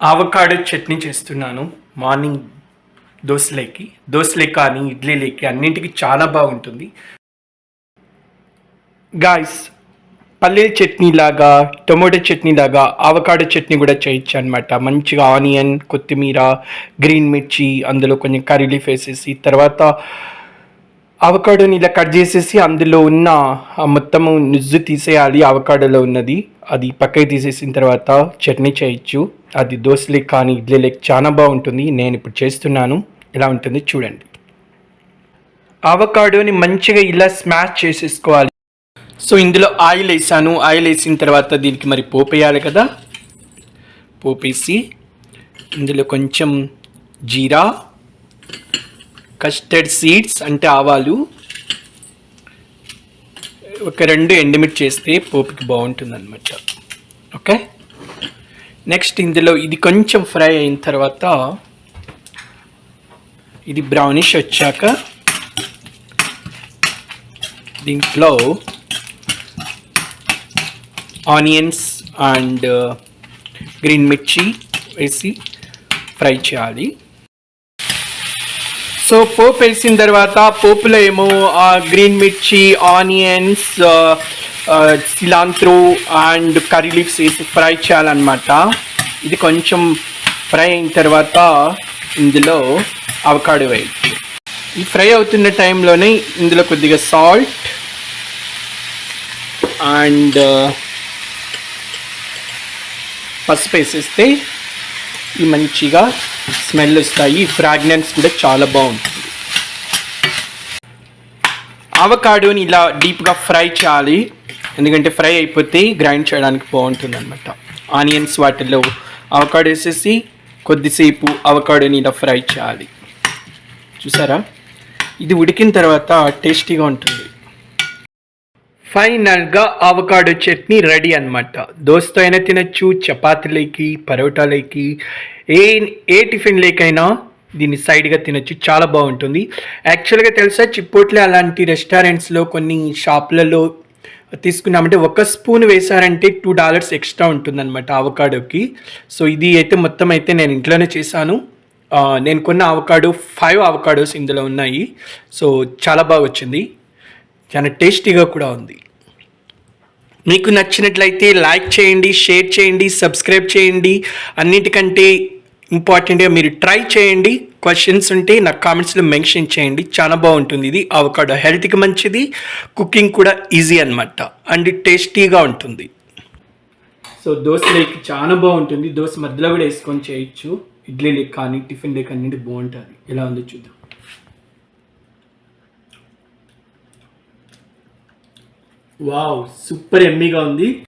Avocado chutney చేస్తున్నాను. Morning దోశలేకి దోశలే కానీ ఇడ్లీలేకి అన్నింటికి చాలా బాగుంటుంది. గాయస్ పల్లీల చట్నీ లాగా టొమాటో చట్నీ లాగా ఆవకాడో చట్నీ కూడా చేయొచ్చు అనమాట మంచిగా ఆనియన్ కొత్తిమీర గ్రీన్ మిర్చి అందులో కొంచెం కర్రీ లీఫ్ వేసేసి తర్వాత అవకాడోని ఇలా కట్ చేసేసి అందులో ఉన్న ఆ మొత్తము నుజ్జు తీసేయాలి అవకాడోలో ఉన్నది. అది పక్కకి తీసేసిన తర్వాత చట్నీ చేయొచ్చు. అది దోశలకి కానీ ఇడ్లీలకి చాలా బాగుంటుంది. నేను ఇప్పుడు చేస్తున్నాను. ఎలా ఉంటుంది చూడండి. అవకాడోని మంచిగా ఇలా స్మాష్ చేసేసుకోవాలి. సో ఇందులో ఆయిల్ వేసాను. ఆయిల్ వేసిన తర్వాత దీనికి మరి పోపేయాలి కదా. పోపేసి ఇందులో కొంచెం జీరా కస్టర్డ్ సీడ్స్ అంటే ఆవాలు. ఒక రెండు ఎండిమిట్ చేస్తే పోపుకి బాగుంటుంది అనమాట ఓకే? నెక్స్ట్ ఇందులో ఇది కొంచెం ఫ్రై అయిన తర్వాత ఇది బ్రౌనిష్ వచ్చాక దీంట్లో ఆనియన్స్ అండ్ uh, గ్రీన్ మిర్చి వేసి ఫ్రై చేయాలి. సో పోపు వేసిన తర్వాత పోపులో ఏమో గ్రీన్ మిర్చి onions cilantro and curry leaves వేసి ఫ్రై చేయాలన్నమాట. ఇది కొంచెం ఫ్రై అయిన తర్వాత ఇందులో అవకాడో వేయచ్చు. ఈ ఫ్రై అవుతున్న టైంలోనే ఇందులో కొద్దిగా సాల్ట్ అండ్ uh, పసుపు వేసేస్తే ఈ మంచిగా స్మెల్ వస్తాయి. ఫ్రాగ్నెన్స్ కూడా చాలా బాగుంటుంది. అవకాడోని ఇలా డీప్గా ఫ్రై చేయాలి. ఎందుకంటే ఫ్రై అయిపోతే గ్రైండ్ చేయడానికి బాగుంటుంది అనమాట ఆనియన్స్ వాటిల్లో అవకాడో వేసేసి కొద్దిసేపు అవకాడోని ఇలా ఫ్రై చేయాలి. చూసారా? ఇది ఉడికిన తర్వాత టేస్టీగా ఉంటుంది. ఫైనల్గా అవకాడో చట్నీ రెడీ అనమాట దోస్తో అయినా తినచ్చు చపాతీలకి పరోటాలకి ఏ ఏ టిఫిన్ లేకైనా దీన్ని సైడ్గా తినచ్చు చాలా బాగుంటుంది. యాక్చువల్గా తెలుసా చిప్పోట్లే అలాంటి రెస్టారెంట్స్లో కొన్ని షాప్లలో తీసుకున్నామంటే ఒక స్పూన్ వేశారంటే టూ డాలర్స్ ఎక్స్ట్రా ఉంటుందన్నమాట అవకాడోకి. సో ఇది అయితే మొత్తం అయితే నేను ఇంట్లోనే చేశాను. నేను కొన్న అవకాడో ఫైవ్ అవకాడోస్ ఇందులో ఉన్నాయి. సో చాలా బాగా వచ్చింది చాలా టేస్టీగా కూడా ఉంది. మీకు నచ్చినట్లయితే లైక్ చేయండి షేర్ చేయండి సబ్స్క్రైబ్ చేయండి. అన్నిటికంటే ఇంపార్టెంట్గా మీరు ట్రై చేయండి. క్వశ్చన్స్ ఉంటే నాకు కామెంట్స్లో మెన్షన్ చేయండి. చాలా బాగుంటుంది ఇది. అవకాడో హెల్త్కి మంచిది. కుకింగ్ కూడా ఈజీ అనమాట అండ్ టేస్టీగా ఉంటుంది. సో దోశలోకి చాలా బాగుంటుంది. దోశ మధ్యలో కూడా వేసుకొని చేయొచ్చు. ఇడ్లీ ఇడ్లీలోకి కానీ టిఫిన్ టిఫిన్లోకి అన్నింటి బాగుంటుంది. ఎలా ఉందో చూద్దాం. వావ్ సూపర్ ఎమ్మీగా ఉంది.